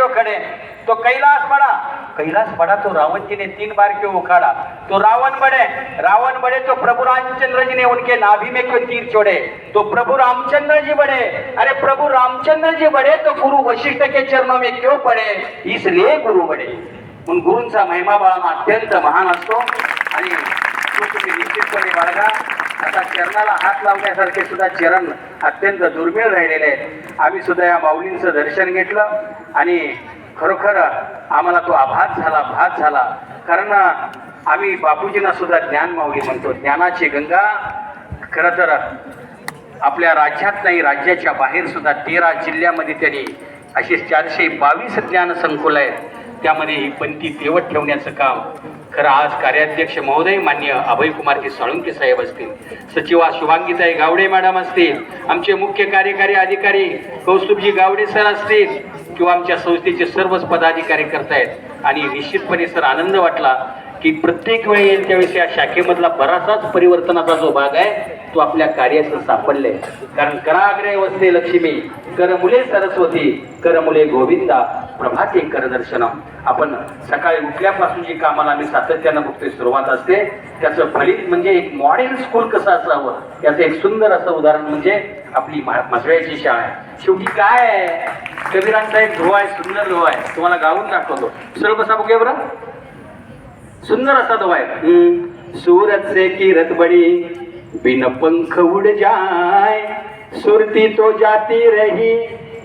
क्यों खड़े. तो कैलाश पड़ा. कैलाश पड़ा तो रावण जी ने तीन बार क्यों उखाड़ा. तो रावण बड़े. रावण बड़े तो प्रभु रामचंद्र जी ने उनके नाभि में क्यों तीर छोड़े? तो प्रभु रामचंद्र जी बड़े. अरे प्रभु रामचंद्र जी बड़े तो गुरु वशिष्ठ के चरणों में क्यों पड़े? इसलिए गुरु बड़े. म्हणून गुरूंचा महिमा बाळा अत्यंत महान असतो. आणि निश्चितपणे बाळगा. आता चरणाला हात लावण्यासारखे सुद्धा चरण अत्यंत दुर्मिळ राहिलेले आहेत. आम्ही सुद्धा या माऊलींचं दर्शन घेतलं आणि खरोखर आम्हाला तो आभास झाला भास झाला. कारण आम्ही बापूजींना सुद्धा ज्ञान माऊली म्हणतो. ज्ञानाची गंगा खरं तर आपल्या राज्यात नाही राज्याच्या बाहेर सुद्धा तेरा जिल्ह्यामध्ये त्यांनी असे चारशे बावीस ज्ञान संकुल आहेत. त्यामध्ये ही पंथी तेवत ठेवण्याचं काम खरं आज कार्याध्यक्ष महोदय मान्य अभयकुमारजी साळुंके साहेब असतील. सचिवा शुभांगीताई गावडे मॅडम असतील. आमचे मुख्य कार्यकारी अधिकारी कौस्तुभजी गावडे सर असतील किंवा आमच्या संस्थेचे सर्वच पदाधिकारी करतायत. आणि निश्चितपणे सर आनंद वाटला. की प्रत्येक वेळी येईल त्यावेळेस या शाखेमधला बराचसाच परिवर्तनाचा जो भाग आहे तो आपल्या कार्याचं सापडले कारण कराग्रे वसते लक्ष्मी कर मुले सरस्वती कर मुले गोविंदा प्रभाते करदर्शनम. आपण सकाळी उठल्यापासून जी कामाला आम्ही सातत्यानं बघतोय सुरुवात असते त्याचं फलित म्हणजे एक मॉडेल स्कूल कसं असावं? याचं एक सुंदर असं उदाहरण म्हणजे आपली मसळ्याची म्हसळ्याची शाळा आहे. शेवटी काय आहे? कबीरांचा एक ध्रुव आहे सुंदर ध्रुव आहे. तुम्हाला गाऊन दाखवतो. सर्व कसा बघूया बरं. सुंदर असा तो आहे सूरत से किरत बड़ी बिन पंख उड़ जाए सुरती तो जाती रही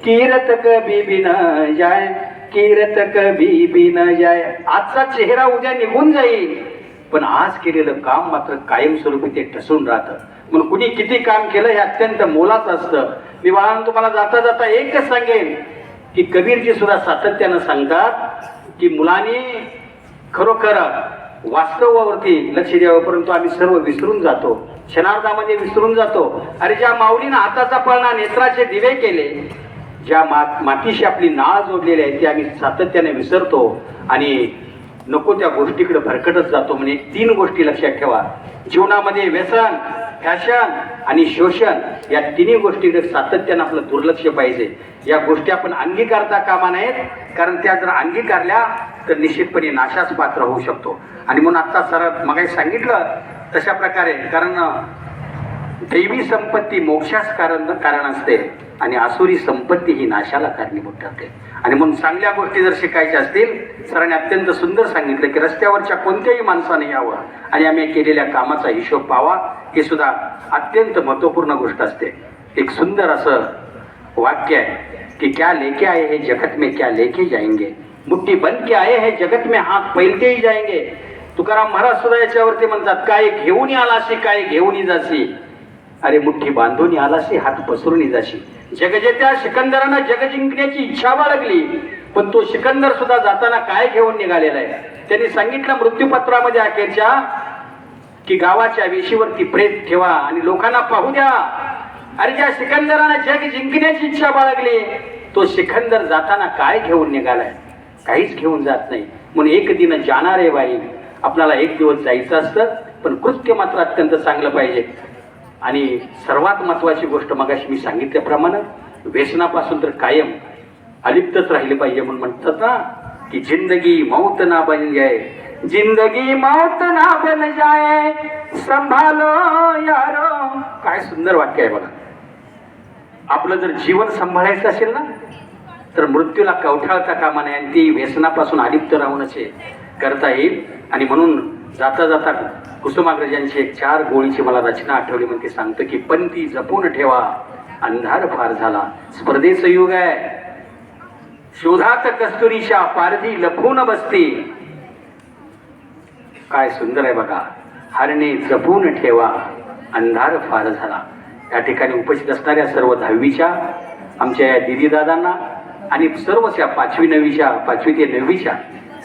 किरत कभी भी न जाए किरत कभी भी न जाए आजचा चेहरा उद्या निघून जाईल. पण आज केलेलं काम मात्र कायमस्वरूपी ते ठसून राहतं. म्हणून कुणी किती काम केलं हे अत्यंत मोलाचं असतं. मी बाळांनो तुम्हाला जाता जाता एकच सांगेन की कबीरजी सुद्धा सातत्यानं सांगतात की मुलांनी खरोखर वास्तवावरती लक्ष द्यावं परंतु आम्ही सर्व विसरून जातो. क्षणार्धामध्ये विसरून जातो. अरे ज्या माऊलीनं हाताचा पळणा नेत्राचे दिवे केले ज्या मात मातीशी आपली नाळ जोडलेली आहे ती आम्ही सातत्याने विसरतो. आणि नको त्या गोष्टीकडे भरकटत जातो म्हणजे तीन गोष्टी लक्षात ठेवा. जीवनामध्ये व्यसन फॅशन आणि शोषण या तिन्ही गोष्टीकडे सातत्यानं आपलं दुर्लक्ष पाहिजे. या गोष्टी आपण अंगीकारता कामा नाहीत कारण त्या जर अंगीकारल्या तर निश्चितपणे नाशास पात्र होऊ शकतो. आणि म्हणून आत्ता सर मगाही सांगितलं तशा प्रकारे कारण दैवी संपत्ती मोक्षास कारण कारण असते आणि आसुरी संपत्ती ही नाशाला कारणीभूत ठरते. आणि म्हणून चांगल्या गोष्टी जर शिकायच्या असतील सरांनी अत्यंत सुंदर सांगितलं की रस्त्यावरच्या कोणत्याही माणसाने यावं आणि आम्ही केलेल्या कामाचा हिशोब पावा हे सुद्धा अत्यंत महत्त्वपूर्ण गोष्ट असते. एक सुंदर असं वाक्य आहे की क्या लेके आए हे जगत में क्या लेके जाएंगे? मुठ्ठी बंद के आए हे जगत में हात पैलते ही जाएंगे। तुकाराम महाराज सुद्धा याच्यावरती म्हणतात काय घेऊन आलाशी काय घेऊन जाशी. अरे मुठ्ठी बांधून आलाशी हात पसरून जाशी. जगजेत्या सिकंदरानं जग जिंकण्याची इच्छा बाळगली पण तो सिकंदर सुद्धा जाताना काय घेऊन निघालेला आहे? त्यांनी सांगितलं मृत्यूपत्रामध्ये अखेरच्या की गावाच्या वेशीवरती प्रेत ठेवा आणि लोकांना पाहू द्या. अरे ज्या सिकंदरानं जग जिंकण्याची इच्छा बाळगली तो सिकंदर जाताना काय घेऊन निघालाय? काहीच घेऊन जात नाही. म्हणून एक दिन जाणार आहे बाई आपल्याला एक दिवस जायचं असतं पण कृत्य मात्र अत्यंत चांगलं पाहिजे. आणि सर्वात महत्वाची गोष्ट मगाशी मी सांगितल्याप्रमाणे व्यसनापासून तर कायम अलिप्तच राहिले पाहिजे म्हणून म्हणतात ना की जिंदगी मौत ना बन जाय. जिंदगी मौत ना बन जाय. संभालो यारो. काय सुंदर वाक्य आहे बघा. आपलं जर जीवन सांभाळायचं असेल ना तर मृत्यूला कवठाळता कामा नये आणि ती व्यसनापासून अलिप्त राहूनच हे करता येईल. आणि म्हणून जाता जाता कुसुमाग्रजांची एक चार गोळीची मला रचना आठवली. म्हणते सांगतो की पण ती जपून ठेवा अंधार फार झाला. स्पर्धेचं युग आहे. शोधात कस्तुरीच्या पारधी लपून बसते. काय सुंदर आहे बघा. हरणे जपून ठेवा अंधार फार झाला. या ठिकाणी उपस्थित असणाऱ्या सर्व दहावीच्या आमच्या या दिदीदादांना आणि सर्व त्या पाचवी नववीच्या पाचवी ते नववीच्या